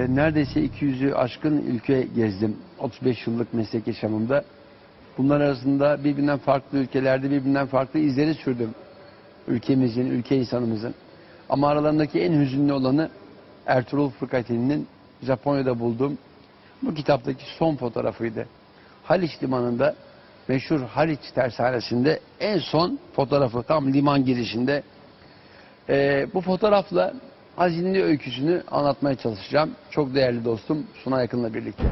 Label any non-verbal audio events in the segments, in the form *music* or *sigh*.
E, neredeyse 200'ü aşkın ülke gezdim 35 yıllık meslek yaşamımda. Bunlar arasında birbirinden farklı ülkelerde birbirinden farklı izleri sürdüm. Ülkemizin, ülke insanımızın. Ama aralarındaki en hüzünlü olanı Ertuğrul Fırkateli'nin Japonya'da bulduğum bu kitaptaki son fotoğrafıydı. Haliç limanında meşhur Haliç tersanesinde en son fotoğrafı tam liman girişinde. Ee, bu fotoğrafla hazinli öyküsünü anlatmaya çalışacağım. Çok değerli dostum Suna Yakın'la birlikte.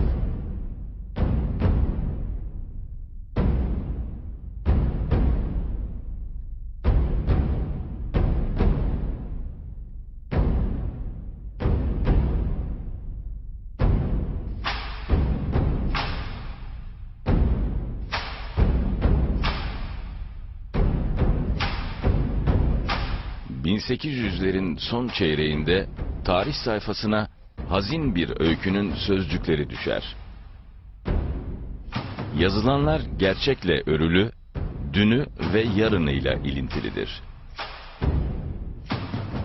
...1800'lerin son çeyreğinde tarih sayfasına hazin bir öykünün sözcükleri düşer. Yazılanlar gerçekle örülü, dünü ve yarınıyla ilintilidir.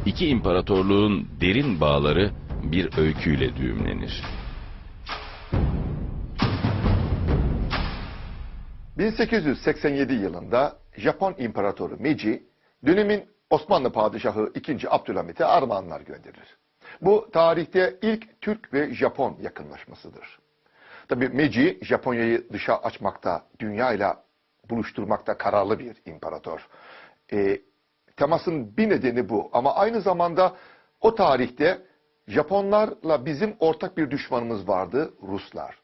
İki imparatorluğun derin bağları bir öyküyle düğümlenir. 1887 yılında Japon İmparatoru Meiji, dönemin Osmanlı Padişahı 2. Abdülhamit'e armağanlar gönderir. Bu tarihte ilk Türk ve Japon yakınlaşmasıdır. Tabi Meiji, Japonya'yı dışa açmakta, dünyayla buluşturmakta kararlı bir imparator. E, temasın bir nedeni bu ama aynı zamanda o tarihte Japonlarla bizim ortak bir düşmanımız vardı, Ruslar.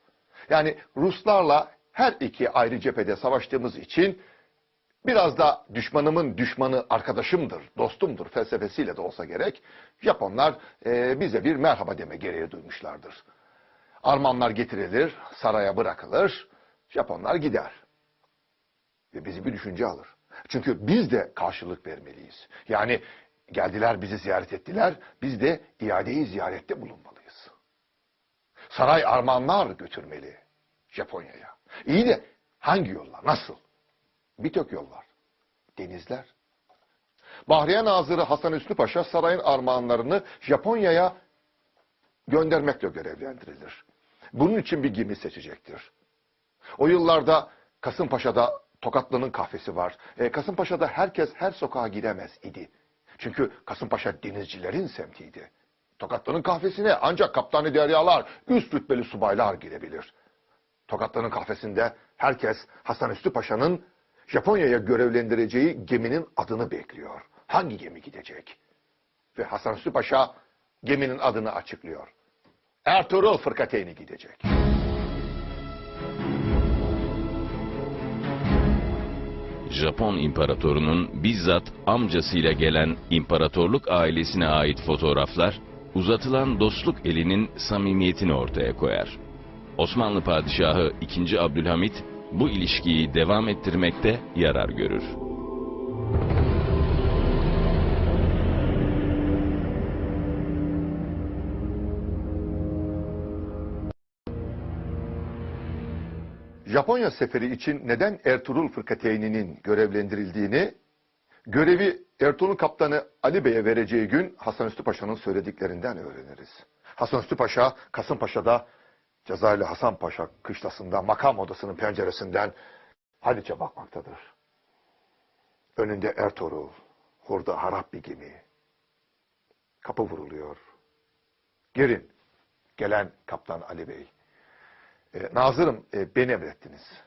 Yani Ruslarla her iki ayrı cephede savaştığımız için biraz da düşmanımın düşmanı arkadaşımdır, dostumdur felsefesiyle de olsa gerek Japonlar e, bize bir merhaba deme gereği duymuşlardır. Armanlar getirilir, saraya bırakılır, Japonlar gider. Ve bizi bir düşünce alır. Çünkü biz de karşılık vermeliyiz. Yani geldiler bizi ziyaret ettiler, biz de iadeyi ziyarette bulunmalıyız. Saray armağanlar götürmeli Japonya'ya. İyi de hangi yollar, nasıl? Birçok yol var. Denizler. Bahriye Nazırı Hasan Üstü Paşa sarayın armağanlarını Japonya'ya göndermekle görevlendirilir. Bunun için bir gemi seçecektir. O yıllarda Kasımpaşa'da Tokatlı'nın kahvesi var. E, Kasımpaşa'da herkes her sokağa giremez idi. Çünkü Kasımpaşa denizcilerin semtiydi. Tokatlı'nın kahvesine ancak kaptanı deryalar, üst rütbeli subaylar girebilir. Tokatlı'nın kahvesinde herkes Hasan Üstü Paşa'nın Japonya'ya görevlendireceği geminin adını bekliyor. Hangi gemi gidecek? Ve Hasan Üstü Paşa geminin adını açıklıyor. Ertuğrul Fırkateyni gidecek. Japon imparatorunun bizzat amcasıyla gelen imparatorluk ailesine ait fotoğraflar, uzatılan dostluk elinin samimiyetini ortaya koyar. Osmanlı Padişahı 2. Abdülhamit bu ilişkiyi devam ettirmekte yarar görür. Japonya seferi için neden Ertuğrul Fırkateyni'nin görevlendirildiğini, görevi Ertuğrul Kaptanı Ali Bey'e vereceği gün Hasan Üstü Paşa'nın söylediklerinden öğreniriz. Hasan Üstü Paşa, Kasımpaşa'da Cezayirli Hasan Paşa kışlasında makam odasının penceresinden Haliç'e bakmaktadır. Önünde Ertuğrul, hurda harap bir gemi. Kapı vuruluyor. Girin. Gelen Kaptan Ali Bey. E, Nazırım e, beni emrettiniz.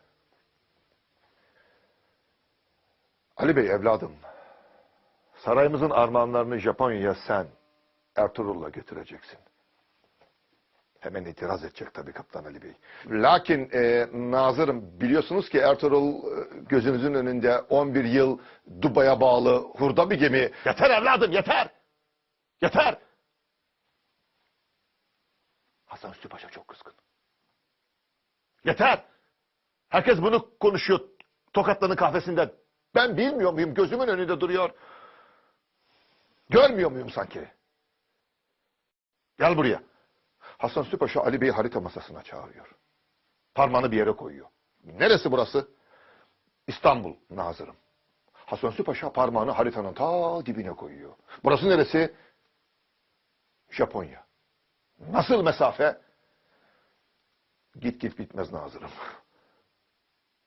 Ali Bey evladım, sarayımızın armağanlarını Japonya'ya sen Ertuğrul'la götüreceksin. Hemen itiraz edecek tabii Kaptan Ali Bey. Lakin e, Nazırım biliyorsunuz ki Ertuğrul e, gözünüzün önünde 11 yıl Dubai'ye bağlı hurda bir gemi. Yeter evladım yeter! Yeter! Hasan Üstü Paşa çok kızgın. Yeter! Herkes bunu konuşuyor Tokatlı'nın kahvesinde. Ben bilmiyor muyum? Gözümün önünde duruyor. Görmüyor muyum sanki? Gel buraya. Hasan Süpaşa Ali Bey'i harita masasına çağırıyor. Parmağını bir yere koyuyor. Neresi burası? İstanbul Nazırım. Hasan Süpaşa parmağını haritanın ta dibine koyuyor. Burası neresi? Japonya. Nasıl mesafe? Git git bitmez Nazırım.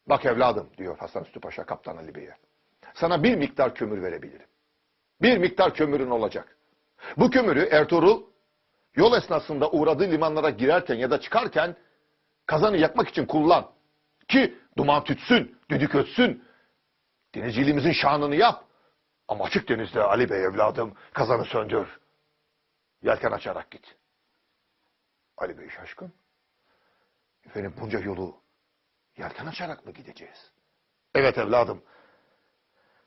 Bak evladım diyor Hasan Üstü Paşa Kaptan Ali Bey'e. Sana bir miktar kömür verebilirim. Bir miktar kömürün olacak. Bu kömürü Ertuğrul yol esnasında uğradığı limanlara girerken ya da çıkarken kazanı yakmak için kullan. Ki duman tütsün, düdük ötsün. Denizciliğimizin şanını yap. Ama açık denizde Ali Bey evladım kazanı söndür. Yelken açarak git. Ali Bey şaşkın. Efendim bunca yolu yelken açarak mı gideceğiz? Evet evladım.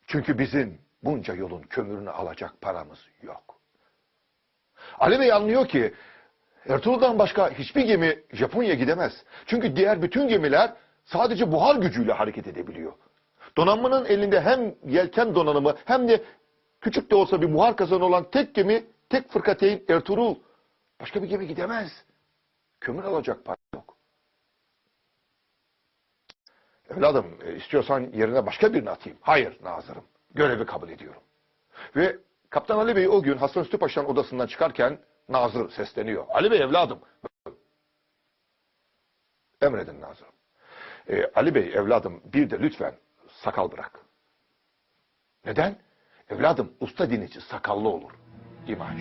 Çünkü bizim bunca yolun kömürünü alacak paramız yok. Ali Bey anlıyor ki Ertuğrul'dan başka hiçbir gemi Japonya'ya gidemez. Çünkü diğer bütün gemiler sadece buhar gücüyle hareket edebiliyor. Donanmanın elinde hem yelken donanımı hem de küçük de olsa bir buhar kazanı olan tek gemi, tek fırkateyn Ertuğrul. Başka bir gemi gidemez. Kömür alacak para yok. Evladım e, istiyorsan yerine başka birini atayım. Hayır Nazırım. Görevi kabul ediyorum. Ve Kaptan Ali Bey o gün Hasan Üstü Paşa'nın odasından çıkarken Nazır sesleniyor. Ali Bey evladım. Emredin Nazırım. E, Ali Bey evladım bir de lütfen sakal bırak. Neden? Evladım usta dinleyici sakallı olur. İmaj.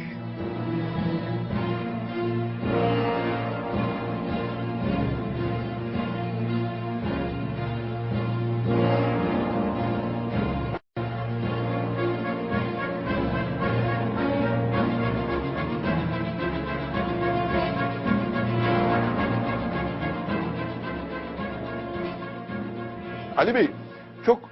Ali Bey çok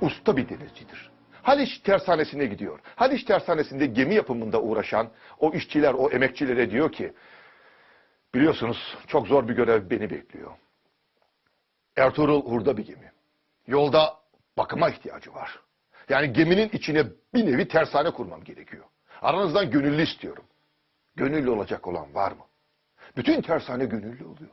usta bir denizcidir. Haliç tersanesine gidiyor. Haliç tersanesinde gemi yapımında uğraşan o işçiler, o emekçilere diyor ki biliyorsunuz çok zor bir görev beni bekliyor. Ertuğrul hurda bir gemi. Yolda bakıma ihtiyacı var. Yani geminin içine bir nevi tersane kurmam gerekiyor. Aranızdan gönüllü istiyorum. Gönüllü olacak olan var mı? Bütün tersane gönüllü oluyor.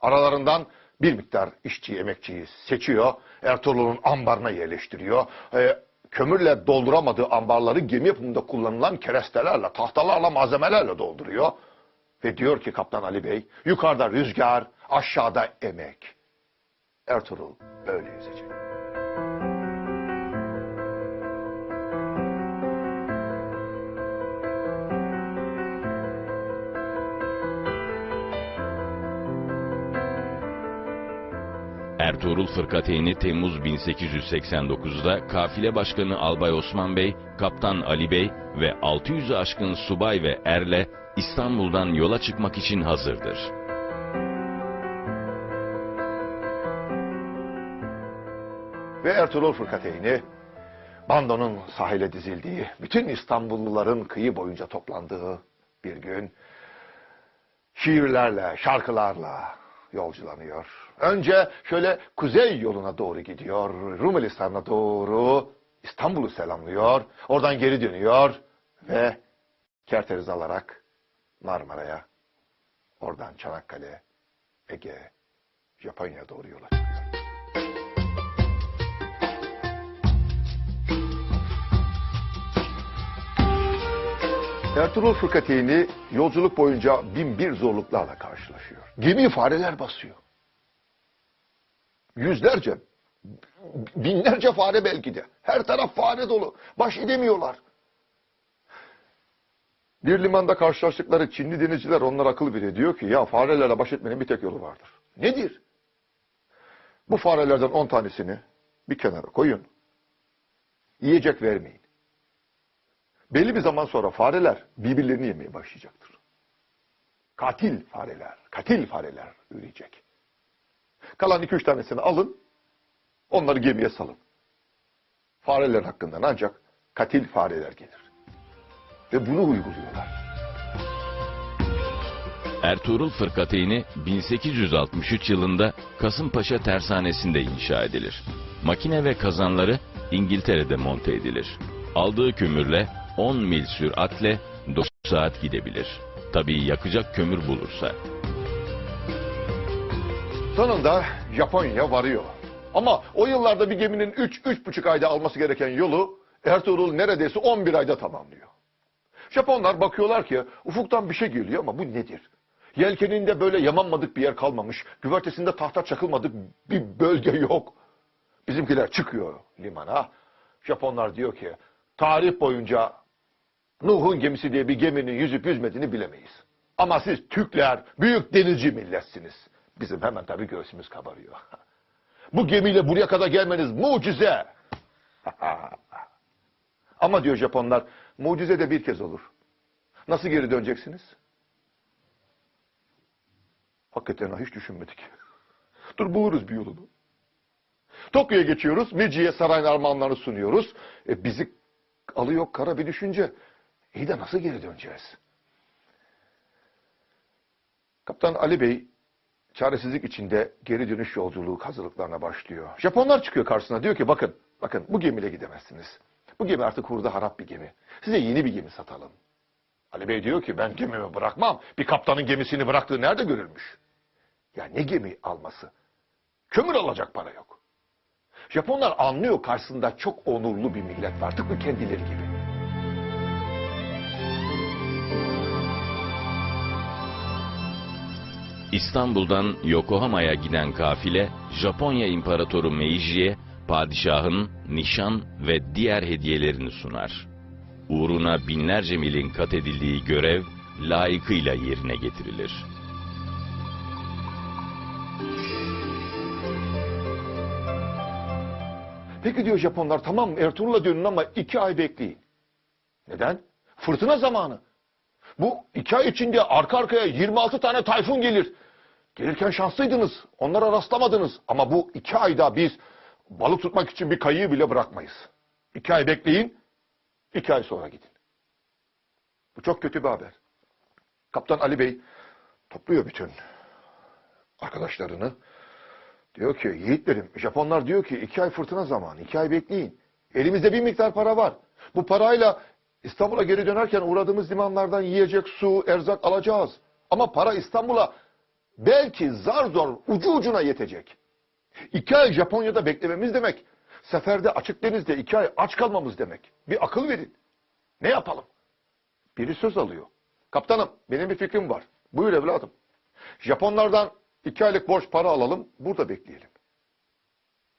Aralarından bir miktar işçi, emekçiyi seçiyor. Ertuğrul'un ambarına yerleştiriyor. Ee, kömürle dolduramadığı ambarları gemi yapımında kullanılan kerestelerle, tahtalarla, malzemelerle dolduruyor. Ve diyor ki Kaptan Ali Bey, yukarıda rüzgar, aşağıda emek. Ertuğrul öyle yüzecek. Ertuğrul Fırkateyni Temmuz 1889'da kafile başkanı Albay Osman Bey, Kaptan Ali Bey ve 600'ü aşkın subay ve erle İstanbul'dan yola çıkmak için hazırdır. Ve Ertuğrul Fırkateyni, bandonun sahile dizildiği, bütün İstanbulluların kıyı boyunca toplandığı bir gün, şiirlerle, şarkılarla yolculanıyor. Önce şöyle kuzey yoluna doğru gidiyor, Rumeli Hisarı'na doğru İstanbul'u selamlıyor, oradan geri dönüyor ve kerteriz alarak Marmara'ya, oradan Çanakkale, Ege, Japonya'ya doğru yola çıkıyor. Ertuğrul Fırkateyni yolculuk boyunca bin bir zorluklarla karşılaşıyor. Gemiyi fareler basıyor. Yüzlerce, binlerce fare belki de. Her taraf fare dolu. Baş edemiyorlar. Bir limanda karşılaştıkları Çinli denizciler onlara akıl veriyor. Diyor ki ya farelerle baş etmenin bir tek yolu vardır. Nedir? Bu farelerden on tanesini bir kenara koyun. Yiyecek vermeyin. Belli bir zaman sonra fareler birbirlerini yemeye başlayacaktır. Katil fareler, katil fareler üreyecek. Kalan iki üç tanesini alın, onları gemiye salın. Fareler hakkından ancak katil fareler gelir. Ve bunu uyguluyorlar. Ertuğrul Fırkateyni 1863 yılında Kasımpaşa Tersanesi'nde inşa edilir. Makine ve kazanları İngiltere'de monte edilir. Aldığı kömürle 10 mil süratle 9 saat gidebilir. Tabii yakacak kömür bulursa. Sonunda Japonya varıyor. Ama o yıllarda bir geminin 3-3,5 ayda alması gereken yolu Ertuğrul neredeyse 11 ayda tamamlıyor. Japonlar bakıyorlar ki ufuktan bir şey geliyor ama bu nedir? Yelkeninde böyle yamanmadık bir yer kalmamış. Güvertesinde tahta çakılmadık bir bölge yok. Bizimkiler çıkıyor limana. Japonlar diyor ki tarih boyunca Nuh'un gemisi diye bir geminin yüzüp yüzmediğini bilemeyiz. Ama siz Türkler büyük denizci milletsiniz. Bizim hemen tabii göğsümüz kabarıyor. Bu gemiyle buraya kadar gelmeniz mucize. *laughs* Ama diyor Japonlar mucize de bir kez olur. Nasıl geri döneceksiniz? Hakikaten ha, hiç düşünmedik. *laughs* Dur buluruz bir yolunu. Tokyo'ya geçiyoruz. Meji'ye sarayın armağanlarını sunuyoruz. E, bizi alıyor kara bir düşünce. İyi de nasıl geri döneceğiz? Kaptan Ali Bey çaresizlik içinde geri dönüş yolculuğu hazırlıklarına başlıyor. Japonlar çıkıyor karşısına diyor ki bakın bakın bu gemiyle gidemezsiniz. Bu gemi artık hurda harap bir gemi. Size yeni bir gemi satalım. Ali Bey diyor ki ben gemimi bırakmam. Bir kaptanın gemisini bıraktığı nerede görülmüş? Ya ne gemi alması? Kömür alacak para yok. Japonlar anlıyor karşısında çok onurlu bir millet var. Tıpkı kendileri gibi. İstanbul'dan Yokohama'ya giden kafile, Japonya İmparatoru Meiji'ye padişahın nişan ve diğer hediyelerini sunar. Uğruna binlerce milin kat edildiği görev layıkıyla yerine getirilir. Peki diyor Japonlar tamam Ertuğrul'a dönün ama iki ay bekleyin. Neden? Fırtına zamanı. Bu iki ay içinde arka arkaya 26 tane tayfun gelir. Gelirken şanslıydınız. Onlara rastlamadınız. Ama bu iki ayda biz balık tutmak için bir kayığı bile bırakmayız. İki ay bekleyin. iki ay sonra gidin. Bu çok kötü bir haber. Kaptan Ali Bey topluyor bütün arkadaşlarını. Diyor ki yiğitlerim Japonlar diyor ki iki ay fırtına zamanı iki ay bekleyin. Elimizde bir miktar para var. Bu parayla İstanbul'a geri dönerken uğradığımız limanlardan yiyecek su, erzak alacağız. Ama para İstanbul'a belki zar zor ucu ucuna yetecek. İki ay Japonya'da beklememiz demek. Seferde açık denizde iki ay aç kalmamız demek. Bir akıl verin. Ne yapalım? Biri söz alıyor. Kaptanım benim bir fikrim var. Buyur evladım. Japonlardan iki aylık borç para alalım, burada bekleyelim.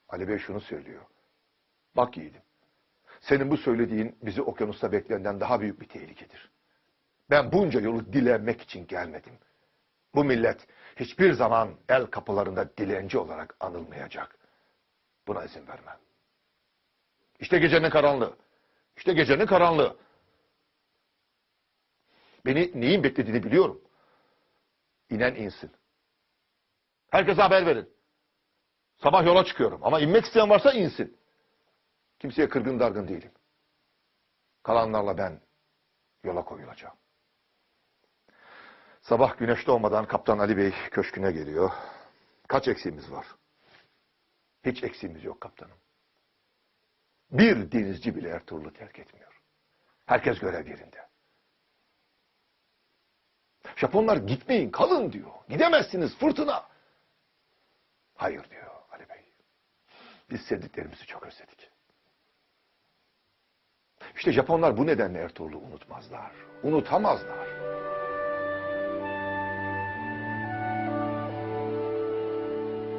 Ali Bey şunu söylüyor. Bak yiğidim, senin bu söylediğin bizi okyanusta bekleyenden daha büyük bir tehlikedir. Ben bunca yolu dilenmek için gelmedim. Bu millet hiçbir zaman el kapılarında dilenci olarak anılmayacak. Buna izin vermem. İşte gecenin karanlığı. İşte gecenin karanlığı. Beni neyin beklediğini biliyorum. İnen insin. Herkese haber verin. Sabah yola çıkıyorum ama inmek isteyen varsa insin. Kimseye kırgın dargın değilim. Kalanlarla ben yola koyulacağım. Sabah güneş doğmadan Kaptan Ali Bey köşküne geliyor. Kaç eksiğimiz var? Hiç eksiğimiz yok kaptanım. Bir denizci bile Ertuğrul'u terk etmiyor. Herkes görev yerinde. Japonlar gitmeyin kalın diyor. Gidemezsiniz fırtına. Hayır diyor Ali Bey. Biz sevdiklerimizi çok özledik. İşte Japonlar bu nedenle Ertuğrul'u unutmazlar. Unutamazlar.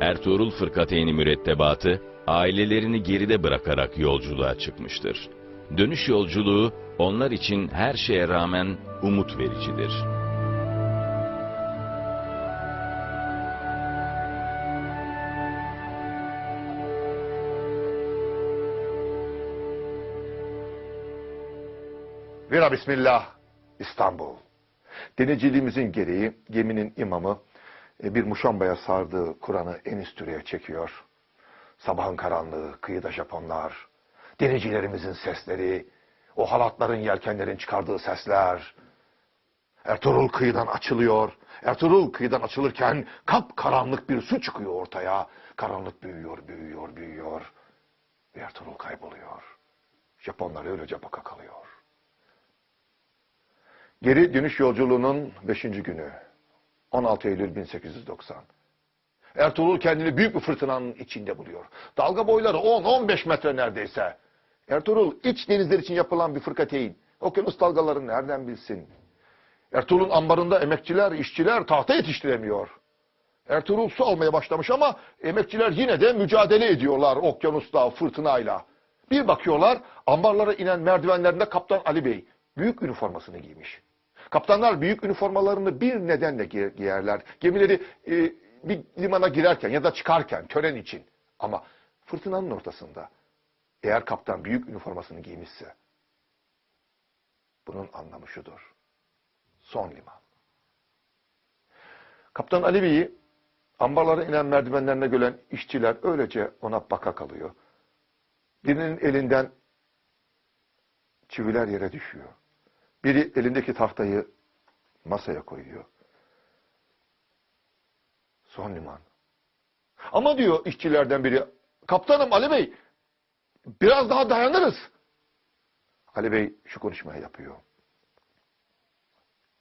Ertuğrul Fırkateyni mürettebatı ailelerini geride bırakarak yolculuğa çıkmıştır. Dönüş yolculuğu onlar için her şeye rağmen umut vericidir. Vira Bismillah İstanbul. Denizciliğimizin gereği geminin imamı e, bir muşambaya sardığı Kur'an'ı en üst türeye çekiyor. Sabahın karanlığı, kıyıda Japonlar, denizcilerimizin sesleri, o halatların yelkenlerin çıkardığı sesler. Ertuğrul kıyıdan açılıyor. Ertuğrul kıyıdan açılırken kap karanlık bir su çıkıyor ortaya. Karanlık büyüyor, büyüyor, büyüyor. Ve Ertuğrul kayboluyor. Japonlar öylece baka kalıyor. Geri dönüş yolculuğunun 5. günü. 16 Eylül 1890. Ertuğrul kendini büyük bir fırtınanın içinde buluyor. Dalga boyları 10-15 metre neredeyse. Ertuğrul iç denizler için yapılan bir fırkateyn. Okyanus dalgaları nereden bilsin? Ertuğrul'un ambarında emekçiler, işçiler tahta yetiştiremiyor. Ertuğrul su almaya başlamış ama emekçiler yine de mücadele ediyorlar okyanusta, fırtınayla. Bir bakıyorlar ambarlara inen merdivenlerinde Kaptan Ali Bey büyük üniformasını giymiş. Kaptanlar büyük üniformalarını bir nedenle giy- giyerler. Gemileri e, bir limana girerken ya da çıkarken tören için. Ama fırtınanın ortasında eğer kaptan büyük üniformasını giymişse bunun anlamı şudur. Son liman. Kaptan Ali Bey'i ambarlara inen merdivenlerine gören işçiler öylece ona baka kalıyor. Birinin elinden çiviler yere düşüyor. Biri elindeki tahtayı masaya koyuyor. Son liman. Ama diyor işçilerden biri, kaptanım Ali Bey, biraz daha dayanırız. Ali Bey şu konuşmayı yapıyor.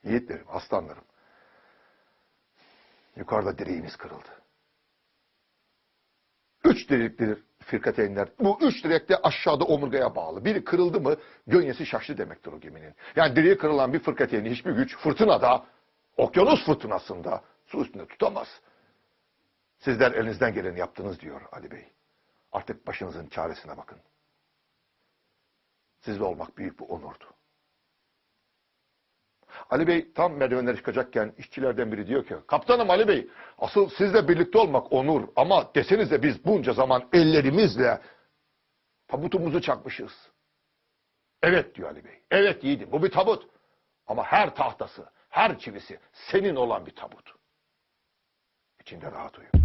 Yiğitlerim, aslanlarım. Yukarıda direğimiz kırıldı. Üç direktir firkateynler. Bu üç direk de aşağıda omurgaya bağlı. Biri kırıldı mı gönyesi şaştı demektir o geminin. Yani direği kırılan bir firkateyni hiçbir güç fırtınada, okyanus fırtınasında su üstünde tutamaz. Sizler elinizden geleni yaptınız diyor Ali Bey. Artık başınızın çaresine bakın. Sizle olmak büyük bir onurdu. Ali Bey tam merdivenlere çıkacakken işçilerden biri diyor ki Kaptanım Ali Bey asıl sizle birlikte olmak onur ama desenize biz bunca zaman ellerimizle tabutumuzu çakmışız. Evet diyor Ali Bey. Evet yiğidim bu bir tabut. Ama her tahtası, her çivisi senin olan bir tabut. İçinde rahat uyu.